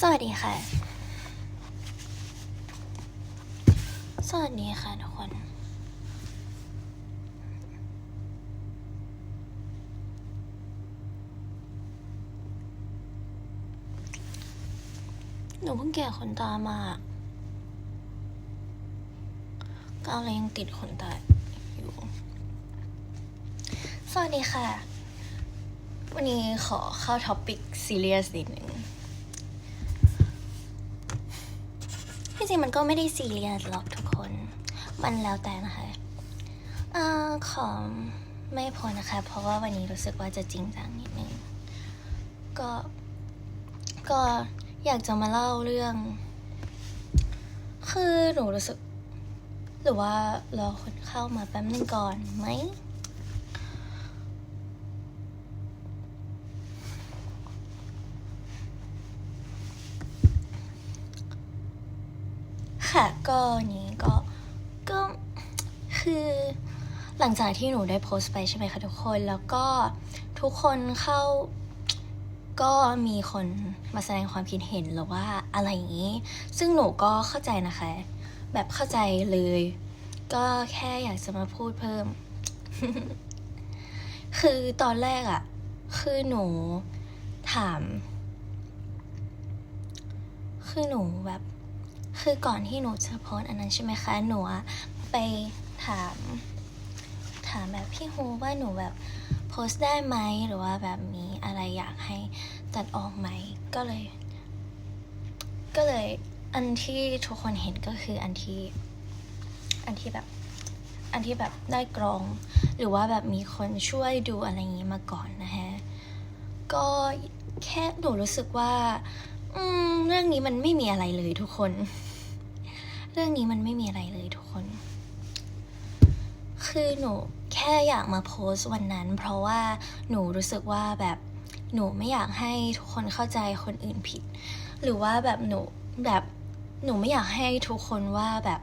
สวัสดีค่ะ สวัสดีค่ะทุกคน หนูเพิ่งแกะขนตามาก็อะไรยังติดขนตาอยู่ สวัสดีค่ะ วันนี้ขอเข้าท็อปิกซีเรียสนิดหนึ่ง ที่จริงมันก็ไม่ได้ซีเรียสหรอกทุกคน มันแล้วแต่นะคะเอ่อขอไม่พอนะคะ เพราะว่าวันนี้รู้สึกว่าจะจริงจังนิดนึง ก็ ก็อยากจะมาเล่าเรื่อง คือหนูรู้สึก หรือว่ารอคนเข้ามาแป๊บนึงก่อนไหม ค่ะ ก็นี้ก็ก็คือหลังจากที่หนูได้โพสต์ไปใช่ไหมคะทุกคน แล้วก็ทุกคนเข้าก็มีคนมาแสดงความคิดเห็นหรือว่าอะไรอย่างนี้ ซึ่งหนูก็เข้าใจนะคะ แบบเข้าใจเลย ก็แค่อยากจะมาพูดเพิ่ม คือตอนแรกอะคือหนูถาม คือหนูแบบ คือก่อนที่หนูจะโพสอันนั้นใช่ไหมคะ หนูไปถาม ถามแบบพี่ฮูว่าหนูแบบโพสได้ไหมหรือว่าแบบมีอะไรอยากให้ตัดออกไหม ก็เลย ก็เลยอันที่ทุกคนเห็นก็คืออันที่ อันที่แบบ อันที่แบบได้กรอง หรือว่าแบบมีคนช่วยดูอะไรอย่างนี้มาก่อนนะฮะ ก็แค่หนูรู้สึกว่า อืม เรื่องนี้มันไม่มีอะไรเลยทุกคน เรื่องนี้มันไม่มีอะไรเลยทุกคน คือหนูแค่อยากมาโพสต์วันนั้น เพราะว่าหนูรู้สึกว่าแบบหนูไม่อยากให้ทุกคนเข้าใจคนอื่นผิด หรือว่าแบบหนูแบบหนูไม่อยากให้ทุกคนว่าแบบ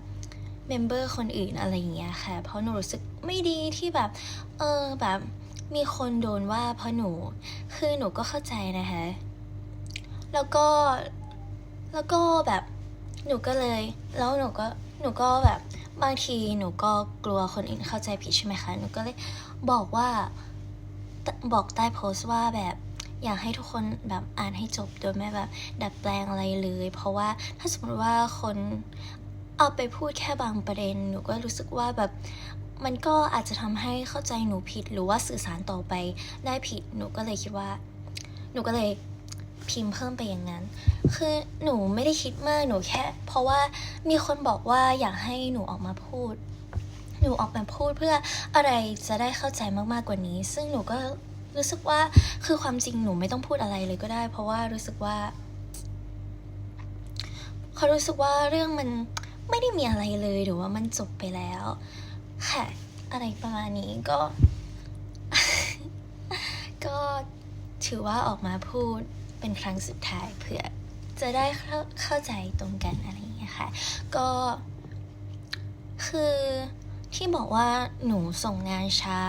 เมมเบอร์คนอื่นอะไรอย่างเงี้ยค่ะ เพราะหนูรู้สึกไม่ดีที่แบบ เออแบบมีคนโดนว่าเพราะหนู คือหนูก็เข้าใจนะคะ แล้วก็ แล้วก็แบบ หนูก็เลย แล้วหนูก็ หนูก็แบบ บางทีหนูก็กลัวคนอื่นเข้าใจผิดใช่ไหมคะ หนูก็เลยบอกว่า บอกใต้โพสต์ว่าแบบอยากให้ทุกคนแบบอ่านให้จบโดยไม่แบบ ดัดแปลงอะไรเลย เพราะว่าถ้าสมมติว่าคนเอาไปพูดแค่บางประเด็น หนูก็รู้สึกว่าแบบมันก็อาจจะทำให้เข้าใจหนูผิดหรือว่าสื่อสารต่อไปได้ผิด หนูก็เลยคิดว่า หนูก็เลย พิมพ์เพิ่มไปอย่างนั้น คือหนูไม่ได้คิดมากหนูแค่ เพราะว่ามีคนบอกว่าอยากให้หนูออกมาพูด หนูออกมาพูดเพื่ออะไรจะได้เข้าใจมากๆกว่านี้ ซึ่งหนูก็รู้สึกว่าคือความจริงหนูไม่ต้องพูดอะไรเลยก็ได้ เพราะว่ารู้สึกว่าเขารู้สึกว่าเรื่องมันไม่ได้มีอะไรเลยหรือว่ามันจบไปแล้วค่ะอะไรประมาณนี้ก็ ก็ถือว่าออกมาพูด เป็นครั้งสุดท้ายเพื่อจะได้เข้าเข้าใจตรงกันอะไรอย่างเงี้ยค่ะ ก็คือที่บอกว่าหนูส่งงานช้า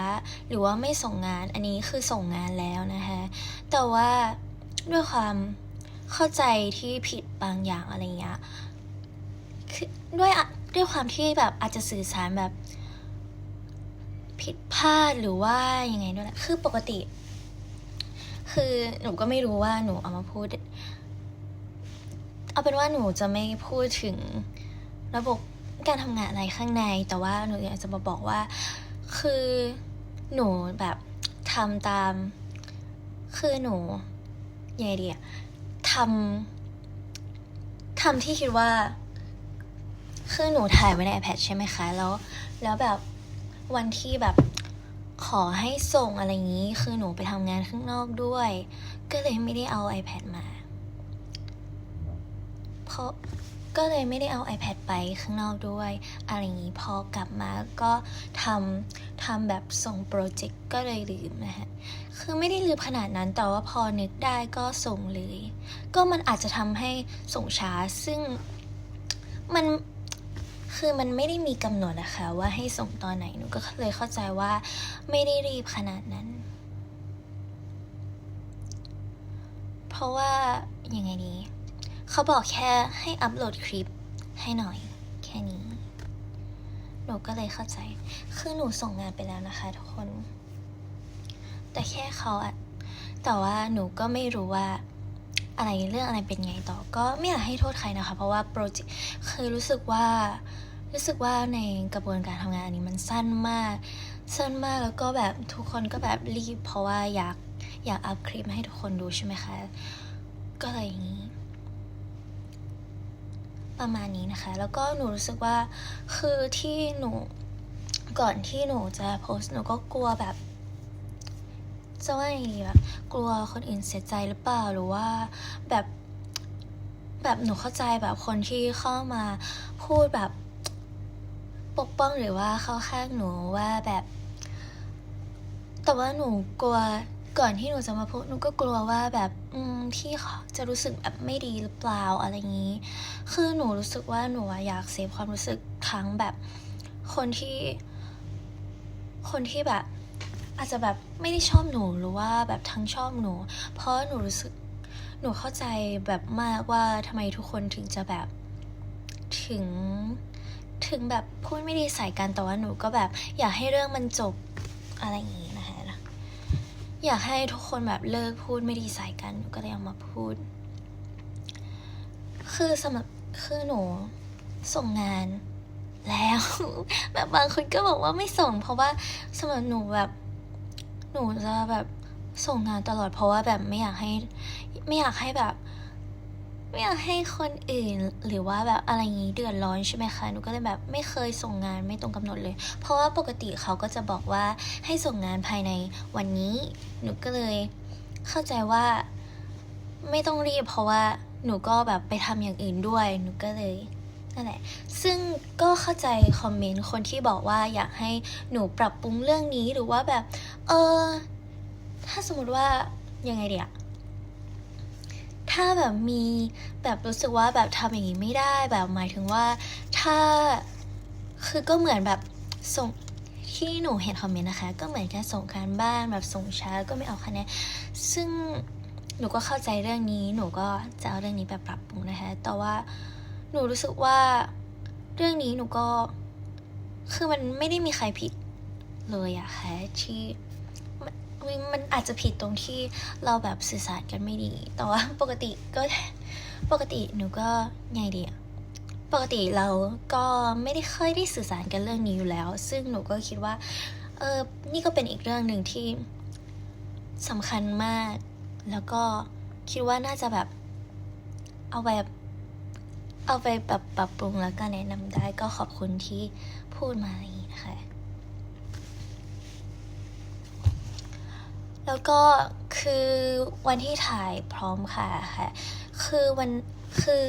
หรือว่าไม่ส่งงานอันนี้คือส่งงานแล้วนะคะแต่ว่าด้วยความเข้าใจที่ผิดบางอย่างอะไรเงี้ยคือด้วยด้วยความที่แบบอาจจะสื่อสารแบบผิดพลาดหรือว่ายังไงด้วยแหละคือปกติ คือหนูก็ไม่รู้ว่าหนูเอามาพูด เอาเป็นว่าหนูจะไม่พูดถึงระบบการทำงานอะไรข้างใน แต่ว่าหนูอยากจะมาบอกว่า คือหนูแบบทำตาม คือหนูยังไงดีอะทำทำที่คิดว่า คือหนูถ่ายไว้ใน iPad ใช่ไหมคะ แล้ว แล้วแบบวันที่แบบ ขอให้ส่งอะไรอย่างนี้ คือหนูไปทำงานข้างนอกด้วย ก็เลยไม่ได้เอา iPad มา เพราะก็เลยไม่ได้เอา iPad ไปข้างนอกด้วย อะไรอย่างนี้พอกลับมาก็ทำทำแบบส่งโปรเจกต์ก็เลยลืมนะฮะ คือไม่ได้ลืมขนาดนั้นแต่ว่าพอนึกได้ก็ส่งเลย ก็มันอาจจะทำให้ส่งช้าซึ่งมัน คือมันไม่ได้มีกำหนดอะคะว่าให้ส่งตอนไหนหนูก็เลยเข้าใจว่าไม่ได้รีบขนาดนั้น เพราะว่ายังไงดีเขาบอกแค่ให้อัปโหลดคลิปให้หน่อย แค่นี้ หนูก็เลยเข้าใจ คือหนูส่งงานไปแล้วนะคะทุกคน แต่แค่เขาอะแต่ว่าหนูก็ไม่รู้ว่า อะไรเรื่องอะไรเป็นไงต่อก็ไม่อยากให้โทษใครนะคะ เพราะว่าโปรเจกต์คือรู้สึกว่ารู้สึกว่าในกระบวนการทำงานอันนี้มันสั้นมาก สั้นมากแล้วก็แบบทุกคนก็แบบรีบ เพราะว่าอยากอยากอัพคลิปให้ทุกคนดูใช่ไหมคะ ก็เลยอย่างนี้ ประมาณนี้นะคะ แล้วก็หนูรู้สึกว่าคือที่หนูก่อนที่หนูจะโพสต์หนูก็กลัวแบบ จะว่าอย่างนี้แบบกลัวคนอื่นเสียใจหรือเปล่าหรือว่าแบบแบบหนูเข้าใจแบบคนที่เข้ามาพูดแบบปกป้องหรือว่าเข้าข้างหนูว่าแบบ แต่ว่าหนูกลัวก่อนที่หนูจะมาพูดหนูก็กลัวว่าแบบ อืมพี่จะรู้สึกแบบไม่ดีหรือเปล่าอะไรอย่างนี้ คือหนูรู้สึกว่าหนูอะอยากเซฟความรู้สึกทั้งแบบคนที่ คนที่แบบ อาจจะแบบไม่ได้ชอบหนูหรือว่าแบบทั้งชอบหนู เพราะหนูรู้สึกหนูเข้าใจแบบมากว่าทำไมทุกคนถึงจะแบบถึงถึงแบบพูดไม่ดีใส่กันแต่ว่าหนูก็แบบอยากให้เรื่องมันจบอะไรอย่างนี้นะคะอยากให้ทุกคนแบบเลิกพูดไม่ดีใส่กันหนูก็เลยเอามาพูด คือสำหรับคือหนูส่งงานแล้วแบบบางคนก็บอกว่าไม่ส่ง เพราะว่าสำหรับหนูแบบ หนูจะแบบส่งงานตลอดเพราะว่าแบบไม่อยากให้ ไม่อยากให้แบบ ไม่อยากให้คนอื่นหรือว่าแบบอะไรอย่างนี้เดือดร้อนใช่ไหมคะหนูก็เลยแบบไม่เคยส่งงานไม่ตรงกำหนดเลย เพราะว่าปกติเขาก็จะบอกว่าให้ส่งงานภายในวันนี้ หนูก็เลยเข้าใจว่าไม่ต้องรีบเพราะว่าหนูก็แบบไปทำอย่างอื่นด้วย หนูก็เลย นั่นแหละ ซึ่งก็เข้าใจคอมเมนต์คนที่บอกว่าอยากให้หนูปรับปรุงเรื่องนี้หรือว่าแบบ เออ ถ้าสมมติว่ายังไงเดียถ้าแบบมีแบบรู้สึกว่าแบบทำอย่างนี้ไม่ได้แบบหมายถึงว่า ถ้าคือก็เหมือนแบบส่งที่หนูเห็นคอมเมนต์นะคะ ก็เหมือนแค่ส่งการบ้านแบบส่งช้าก็ไม่เอาคะแนนซึ่งหนูก็เข้าใจเรื่องนี้ หนูก็จะเอาเรื่องนี้ไปปรับปรุงนะคะ แต่ว่า หนูรู้สึกว่า เรื่องนี้หนูก็ คือมันไม่ได้มีใครผิดเลยอะค่ะที่มันอาจจะผิดตรงที่เราแบบสื่อสารกันไม่ดี แต่ว่าปกติก็ปกติหนูก็ไงดีอะปกติเราก็ไม่ได้เคยได้สื่อสารกันเรื่องนี้อยู่แล้ว ซึ่งหนูก็คิดว่า เออ นี่ก็เป็นอีกเรื่องหนึ่งที่สำคัญมาก แล้วก็คิดว่าน่าจะแบบ เอาแบบ เอาไปแบบปรับปรุงแล้วก็แนะนำได้ก็ขอบคุณที่พูดมาอย่างนี้นะคะ แล้วก็คือวันที่ถ่ายพร้อมค่ะค่ะ คือวันคือ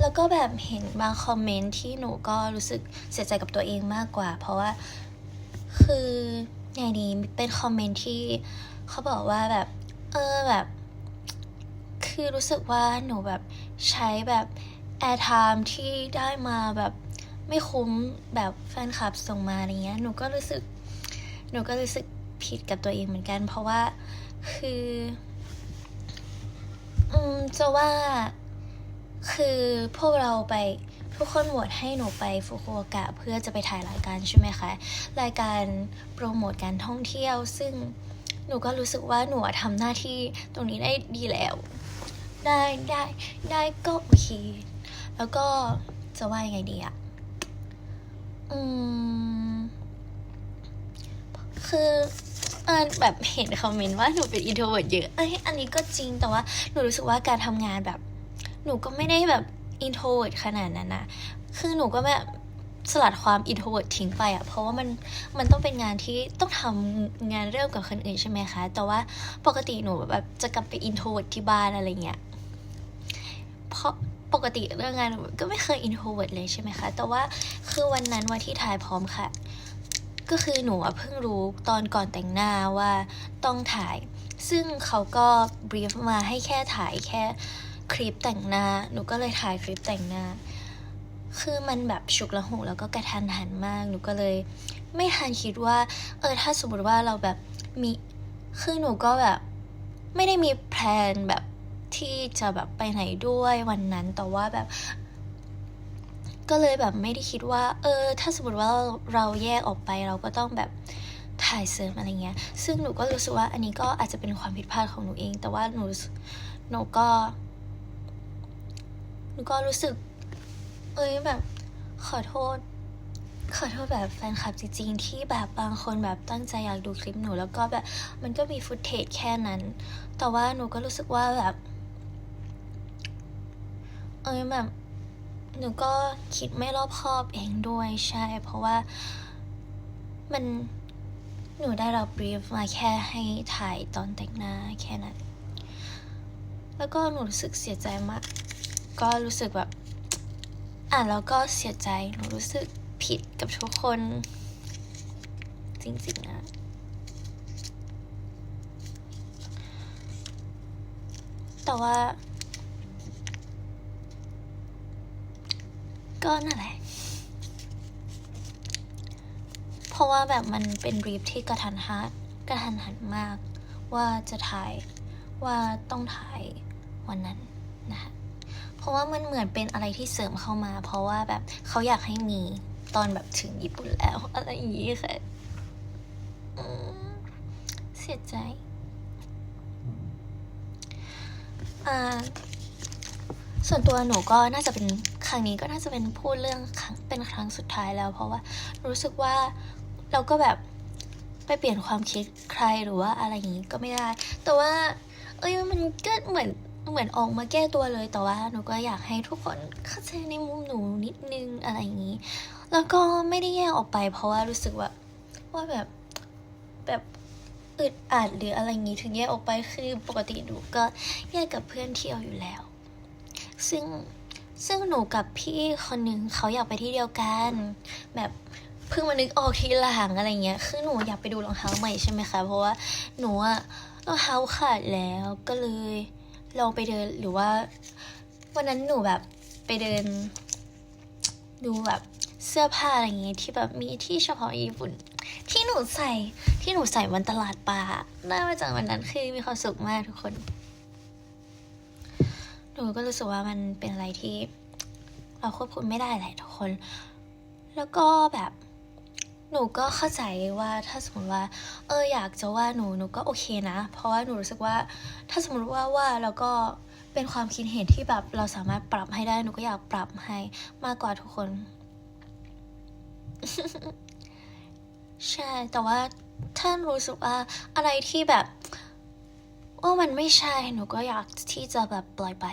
แล้วก็แบบเห็นบางคอมเมนต์ที่หนูก็รู้สึกเสียใจกับตัวเองมากกว่า เพราะว่าคือไงดีเป็นคอมเมนต์ที่เขาบอกว่าแบบ เออแบบ คือรู้สึกว่าหนูแบบ ใช้แบบแอร์ไทม์ที่ได้มาแบบไม่คุ้มแบบแฟนคลับส่งมาอะไรเงี้ย หนูก็รู้สึก หนูก็รู้สึกผิดกับตัวเองเหมือนกัน เพราะว่าคือ อืมจะว่าคือพวกเราไปทุกคนโหวตให้หนูไปฟุกุโอกะเพื่อจะไปถ่ายรายการใช่ไหมคะ รายการโปรโมทการท่องเที่ยว ซึ่งหนูก็รู้สึกว่าหนูทำหน้าที่ตรงนี้ได้ดีแล้ว ได้ได้ได้ก็โอเค แล้วก็จะว่ายังไงดีอะอืม คือเออแบบเห็นคอมเมนต์ว่าหนูเป็นอินโทรเวิร์ดเยอะเอ้ยอันนี้ก็จริงแต่ว่าหนูรู้สึกว่าการทำงานแบบ หนูก็ไม่ได้แบบอินโทรเวิร์ดขนาดนั้นนะคือหนูก็แบบสลัดความอินโทรเวิร์ดทิ้งไปอะเพราะว่ามันมันต้องเป็นงานที่ต้องทำงานเรื่องกับคนอื่นใช่ไหมคะ แต่ว่าปกติหนูแบบจะกลับไปอินโทรเวิร์ดที่บ้านอะไรเงี้ย เพราะปกติเรื่องงานก็ไม่เคยอินโทรเวิร์ดเลยใช่ไหมคะ แต่ว่าคือวันนั้นวันที่ถ่ายพร้อมค่ะ ก็คือหนูเพิ่งรู้ตอนก่อนแต่งหน้าว่าต้องถ่าย ซึ่งเขาก็บรีฟมาให้แค่ถ่ายแค่คลิปแต่งหน้า หนูก็เลยถ่ายคลิปแต่งหน้า คือมันแบบฉุกละหุแล้วก็กระทันหันมาก หนูก็เลย ไม่ทันคิดว่า เออถ้าสมมติว่าเราแบบมี คือหนูก็แบบไม่ได้มีแพลนแบบ ที่จะแบบไปไหนด้วยวันนั้นแต่ว่าแบบ ก็เลยแบบไม่ได้คิดว่า เออ ถ้าสมมติว่าเราเราแยกออกไปเราก็ต้องแบบถ่ายเสริมอะไรเงี้ย ซึ่งหนูก็รู้สึกว่าอันนี้ก็อาจจะเป็นความผิดพลาดของหนูเอง แต่ว่าหนูหนูก็หนูก็รู้สึก เอ้ยแบบ ขอโทษ ขอโทษแบบแฟนคลับจริง ๆ ที่แบบบางคนแบบตั้งใจอยากดูคลิปหนู แล้วก็แบบมันก็มีฟุตเทจแค่นั้น แต่ว่าหนูก็รู้สึกว่าแบบ เอ้ยแบบหนูก็คิดไม่รอบคอบเองด้วยใช่ เพราะว่ามันหนูได้รับบรีฟมาแค่ให้ถ่ายตอนแต่งหน้าแค่นั้น แล้วก็หนูรู้สึกเสียใจมาก ก็รู้สึกแบบอ่านแล้วก็เสียใจ หนูรู้สึกผิดกับทุกคน จริงๆนะแต่ว่า ก็นั่นแหละ เพราะว่าแบบมันเป็นรีฟที่กระทันหันกระทันหันมาก ว่าจะถ่ายว่าต้องถ่ายวันนั้นนะคะเพราะว่ามันเหมือนเป็นอะไรที่เสริมเข้ามา เพราะว่าแบบเขาอยากให้มีตอนแบบถึงญี่ปุ่นแล้ว อะไรอย่างนี้ค่ะเสียใจ อ่า ส่วนตัวหนูก็น่าจะเป็นครั้งนี้ก็น่าจะเป็นพูดเรื่องครั้งเป็นครั้งสุดท้ายแล้ว เพราะว่ารู้สึกว่าเราก็แบบไปเปลี่ยนความคิดใครหรือว่าอะไรอย่างนี้ก็ไม่ได้ แต่ว่า เอ้ยมันก็เหมือนเหมือนออกมาแก้ตัวเลยแต่ว่าหนูก็อยากให้ทุกคนเข้าใจในมุมหนูนิดนึงอะไรอย่างนี้ แล้วก็ไม่ได้แยกออกไป เพราะว่ารู้สึกว่าว่าแบบแบบอึดอัดหรืออะไรอย่างนี้ถึงแยกออกไปคือปกติหนูก็แยกกับเพื่อนเที่ยวอยู่แล้ว ซึ่งซึ่งหนูกับพี่คนหนึ่งเขาอยากไปที่เดียวกัน แบบเพิ่งมานึกออกทีหลังอะไรเงี้ย คือหนูอยากไปดูรองเท้าใหม่ใช่ไหมคะ เพราะว่าหนูอะรองเท้าขาดแล้วก็เลยลองไปเดินหรือว่าวันนั้นหนูแบบไปเดิน ดูแบบเสื้อผ้าอะไรเงี้ยที่แบบมีที่เฉพาะญี่ปุ่น ที่หนูใส่ที่หนูใส่วันตลาดปลาได้มาจากวันนั้นคือมีความสุขมากทุกคน หนูก็รู้สึกว่ามันเป็นอะไรที่ เราควบคุมไม่ได้แหละทุกคน แล้วก็แบบหนูก็เข้าใจว่าถ้าสมมติว่า เอออยากจะว่าหนูหนูก็โอเคนะ เพราะว่าหนูรู้สึกว่า ถ้าสมมติว่าว่าแล้วก็เป็นความคิดเห็นที่แบบเราสามารถปรับให้ได้หนูก็อยากปรับให้มากกว่าทุกคน ใช่แต่ว่าถ้ารู้สึกว่าอะไรที่แบบ ว่ามันไม่ใช่หนูก็อยากที่จะแบบปล่อยไป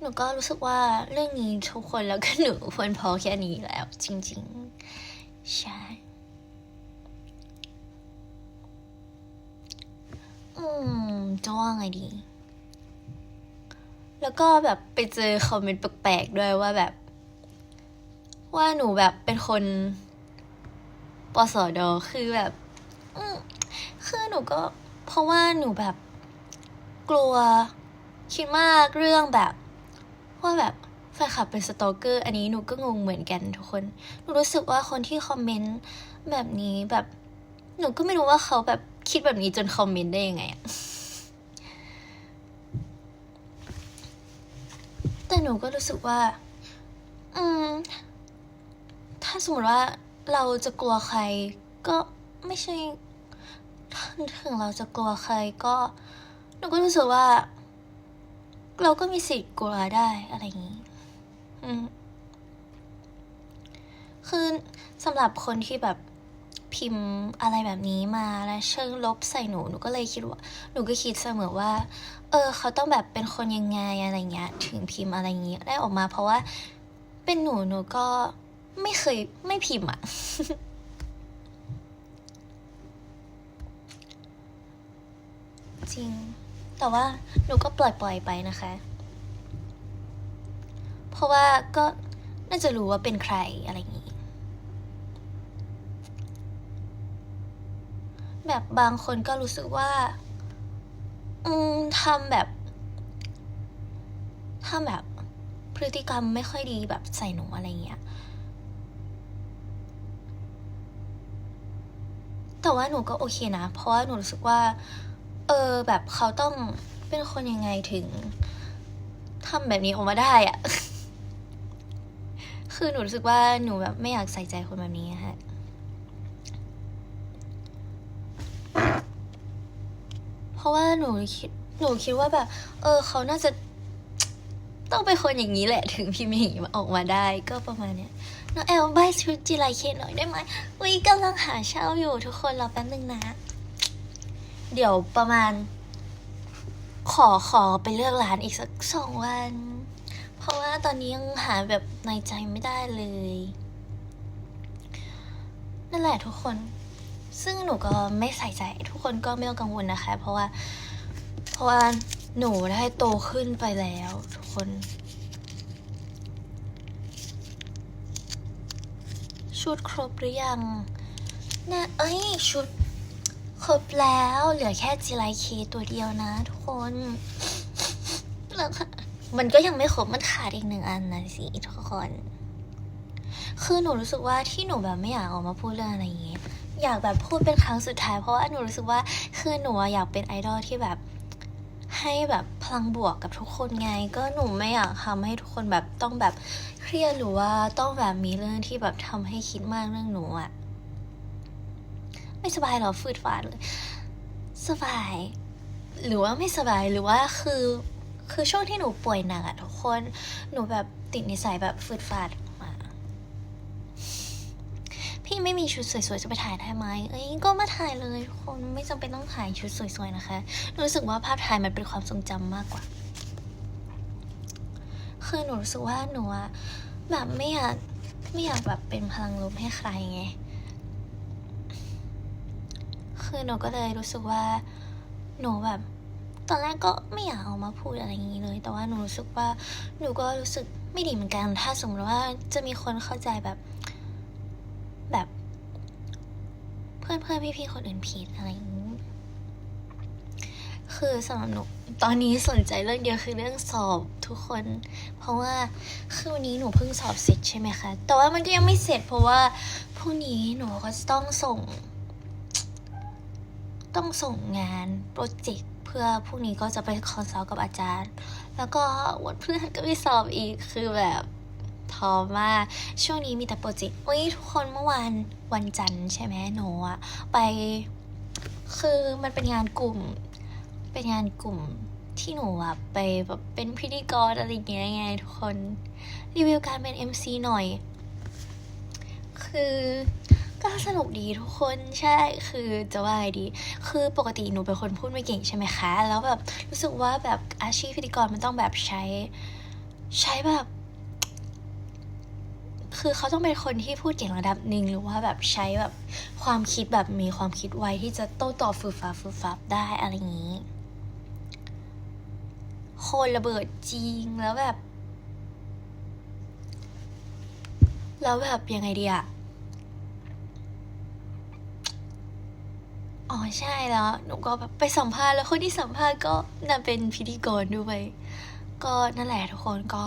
หนูก็รู้สึกว่าเรื่องนี้ทุกคนแล้วก็หนูควรพอแค่นี้แล้ว จริง ๆ ใช่อืมจะว่าไงดี แล้วก็แบบไปเจอคอมเมนต์แปลกๆด้วยว่าแบบ ว่าหนูแบบเป็นคนปสดคือแบบอื คือหนูก็เพราะว่าหนูแบบกลัวคิดมากเรื่องแบบ ว่าแบบแฟนคลับเป็นสตอกเกอร์ อันนี้หนูก็งงเหมือนกันทุกคน หนูรู้สึกว่าคนที่คอมเมนต์แบบนี้แบบ หนูก็ไม่รู้ว่าเขาแบบคิดแบบนี้จนคอมเมนต์ได้ยังไงอะแต่หนูก็รู้สึกว่า อืม ถ้าสมมติว่าเราจะกลัวใครก็ไม่ใช่ ถึงเราจะกลัวใครก็หนูก็รู้สึกว่า เราก็มีสิทธิ์กลัวได้อะไรอย่างนี้คือสำหรับคนที่แบบพิมพ์อะไรแบบนี้มาแล้วเชิงลบใส่หนูหนูก็เลยคิดว่า หนูก็คิดเสมอว่า เออ เขาต้องแบบเป็นคนยังไงอะไรเงี้ย ถึงพิมพ์อะไรอย่างนี้ได้ออกมา เพราะว่าเป็นหนูหนูก็ไม่เคยไม่พิมพ์อะ จริง แต่ว่าหนูก็ปล่อยปล่อยไปนะคะ เพราะว่าก็น่าจะรู้ว่าเป็นใครอะไรอย่างนี้ แบบบางคนก็รู้สึกว่า อืมทำแบบทำแบบพฤติกรรมไม่ค่อยดีแบบใส่หนูอะไรเงี้ย แต่ว่าหนูก็โอเคนะ เพราะว่าหนูรู้สึกว่า เออ แบบเขาต้องเป็นคนยังไงถึงทำแบบนี้ออกมาได้อะคือหนูรู้สึกว่าหนูแบบไม่อยากใส่ใจคนแบบนี้ฮะเพราะว่าหนูคิดหนูคิดว่าแบบ เออ เขาน่าจะต้องเป็นคนอย่างนี้แหละ ถึงพี่เมย์ออกมาได้ก็ประมาณเนี้ยน้องแอลใบายชุดจิไรเคหน่อยได้ไหมวิกำลังหาเช่าอยู่ทุกคนรอแป๊บนึงนะ เดี๋ยวประมาณ ขอขอไปเลือกร้านอีกสักสองวัน เพราะว่าตอนนี้ยังหาแบบในใจไม่ได้เลย นั่นแหละทุกคน ซึ่งหนูก็ไม่ใส่ใจ ทุกคนก็ไม่ต้องกังวลนะคะ เพราะว่า เพราะว่าหนูได้โตขึ้นไปแล้ว ทุกคน ชุดครบหรือยังนะเอ้ยชุด ครบแล้วเหลือแค่จีไลเคตัวเดียวนะทุกคนแล้วค่ะมันก็ยังไม่ครบมันขาดอีกหนึ่งอันนะสิทุกคน คือหนูรู้สึกว่าที่หนูแบบไม่อยากออกมาพูดเรื่องอะไรอย่างเงี้ยอยากแบบพูดเป็นครั้งสุดท้ายเพราะว่าหนูรู้สึกว่าคือหนูอะอยากเป็นไอดอลที่แบบให้แบบพลังบวกกับทุกคนไง ก็หนูไม่อยากทำให้ทุกคนแบบต้องแบบเครียดหรือว่าต้องแบบมีเรื่องที่แบบทำให้คิดมากเรื่องหนูอะ ไม่สบายเหรอฟืดฟาดเลยสบาย หรือว่าไม่สบายหรือว่าคือคือช่วงที่หนูป่วยหนักอะทุกคนหนูแบบติดนิสัยแบบฟืดฟาดมา พี่ไม่มีชุดสวยๆจะไปถ่ายได้ไหมเอ้ยก็มาถ่ายเลยทุกคนไม่จำเป็นต้องถ่ายชุดสวยๆนะคะรู้สึกว่าภาพถ่ายมันเป็นความทรงจำมากกว่า คือหนูรู้สึกว่าหนูอะแบบไม่อยากไม่อยากแบบเป็นพลังลมให้ใครไง คือหนูก็เลยรู้สึกว่าหนูแบบ ตอนแรกก็ไม่อยากออกมาพูดอะไรอย่างนี้เลย แต่ว่าหนูรู้สึกว่าหนูก็รู้สึกไม่ดีเหมือนกัน ถ้าสมมติว่าจะมีคนเข้าใจแบบแบบ เพื่อนเพื่อนพี่พี่ๆคนอื่นผิดอะไรอย่างนี้ คือสำหรับหนูตอนนี้สนใจเรื่องเดียวคือเรื่องสอบทุกคน เพราะว่าคือวันนี้หนูเพิ่งสอบเสร็จใช่ไหมคะ แต่ว่ามันก็ยังไม่เสร็จเพราะว่าพรุ่งนี้หนูก็ต้องส่ง ต้องส่งงานโปรเจกต์เพื่อพรุ่งนี้ก็จะไปคอนซัลท์กับอาจารย์ แล้วก็วันพฤหัสก็ไปสอบอีกคือแบบท้อมาก ช่วงนี้มีแต่โปรเจกต์วันนี้ทุกคนเมื่อวานวันจันทร์ใช่ไหมหนูอะไป คือมันเป็นงานกลุ่ม เป็นงานกลุ่มที่หนูอะไปแบบเป็นพิธีกรอะไรอย่างเงี้ยไงทุกคน รีวิวการเป็น MC หน่อย คือ ก็สนุกดีทุกคนใช่คือจะว่าไงดี คือปกติหนูเป็นคนพูดไม่เก่งใช่ไหมคะ แล้วแบบรู้สึกว่าแบบอาชีพพิธีกรมันต้องแบบใช้ ใช้แบบ คือเขาต้องเป็นคนที่พูดเก่งระดับหนึ่งหรือว่าแบบใช้แบบความคิดแบบมีความคิดไวที่จะโต้ตอบฟืบฟับฟืบฟับได้อะไรอย่างนี้โคนระเบิดจริงแล้วแบบ แล้วแบบยังไงดีอะ อ๋อใช่แล้ว หนูก็แบบไปสัมภาษณ์แล้วคนที่สัมภาษณ์ก็น่าเป็นพิธีกรด้วย ก็นั่นแหละทุกคนก็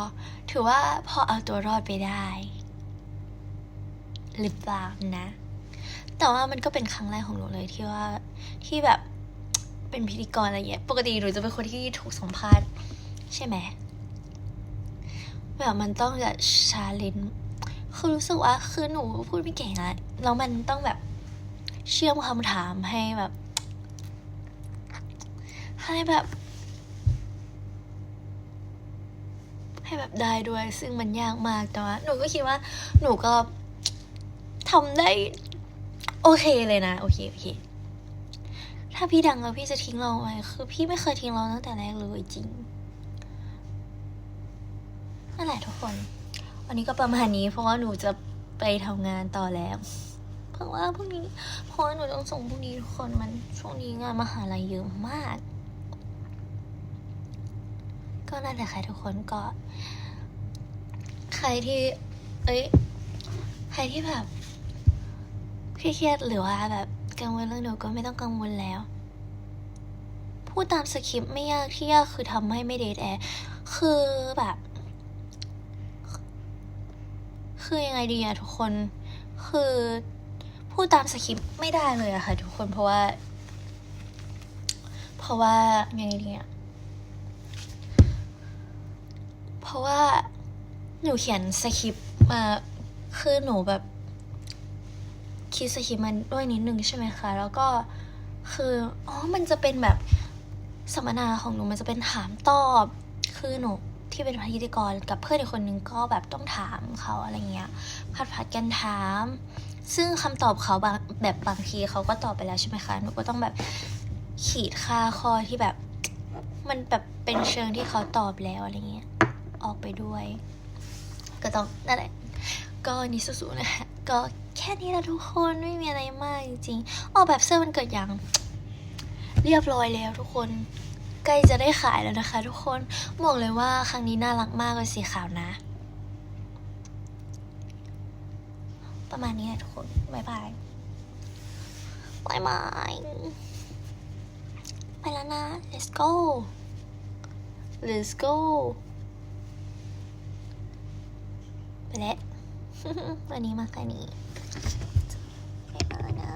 ถือว่าพอเอาตัวรอดไปได้ หรือเปล่านะ แต่ว่ามันก็เป็นครั้งแรกของหนูเลยที่ว่าที่แบบเป็นพิธีกรอะไรเงี้ย ปกติหนูจะเป็นคนที่ถูกสัมภาษณ์ ใช่ไหมแบบมันต้องแบบชาเลนจ์คือรู้สึกว่าคือหนูพูดไม่เก่งอะแล้วมันต้องแบบ เชื่อมคำถามให้แบบ ให้แบบ ให้แบบได้ด้วย ซึ่งมันยากมากแต่ว่าหนูก็คิดว่า หนูก็ทำได้ โอเคเลยนะ โอเคโอเคถ้าพี่ดังแล้วพี่จะทิ้งเราไหมคือ พี่ไม่เคยทิ้งเราตั้งแต่แรกเลยจริงนั่นแหละทุกคน วันนี้ก็ประมาณนี้เพราะว่าหนูจะไปทำงานต่อแล้ว เพราะว่าพรุ่งนี้เพราะหนูต้องส่งพรุ่งนี้ทุกคนมันช่วงนี้งานมหาลัยเยอะมาก ก็นั่นแหละค่ะทุกคนก็ ใครที่ เอ้ยใครที่แบบเครียดหรือว่าแบบกังวลเรื่องหนูก็ไม่ต้องกังวลแล้ว พูดตามสคริปต์ไม่ยากที่ยากคือทำให้ไม่เดทแอร์คือแบบ คือยังไงดีอะทุกคน คือ พูดตามสคริปต์ไม่ได้เลยอะค่ะทุกคนเพราะว่า เพราะว่าไงดีอะเพราะว่าหนูเขียนสคริปต์มาคือหนูแบบคิดสคริปต์มันด้วยนิดนึงใช่ไหมคะ แล้วก็คืออ๋อมันจะเป็นแบบสัมมนาของหนูมันจะเป็นถามตอบ คือหนูที่เป็นพิธีกรกับเพื่อนอีกคนนึงก็แบบต้องถามเขาอะไรเงี้ยผัดผัดๆกันถาม ซึ่งคำตอบเขาบางแบบบางทีเขาก็ตอบไปแล้วใช่ไหมคะหนูก็ต้องแบบขีดค่าข้อที่แบบ มันแบบเป็นเชิงที่เขาตอบแล้วอะไรเงี้ยออกไปด้วย ก็ต้องนั่นแหละก็นิสุสุนะคะก็แค่นี้แหละทุกคนไม่มีอะไรมากจริงๆออกแบบเสื้อมันเกิดอย่าง เรียบร้อยแล้วทุกคนใกล้จะได้ขายแล้วนะคะ ทุกคนบอกเลยว่าครั้งนี้น่ารักมากเลยสีขาวนะ ประมาณนี้แหละทุกคนบายบายบายบายไปแล้วนะ let's go let's go ไปแล้ววันนี้มาแค่นี้บายบายนะ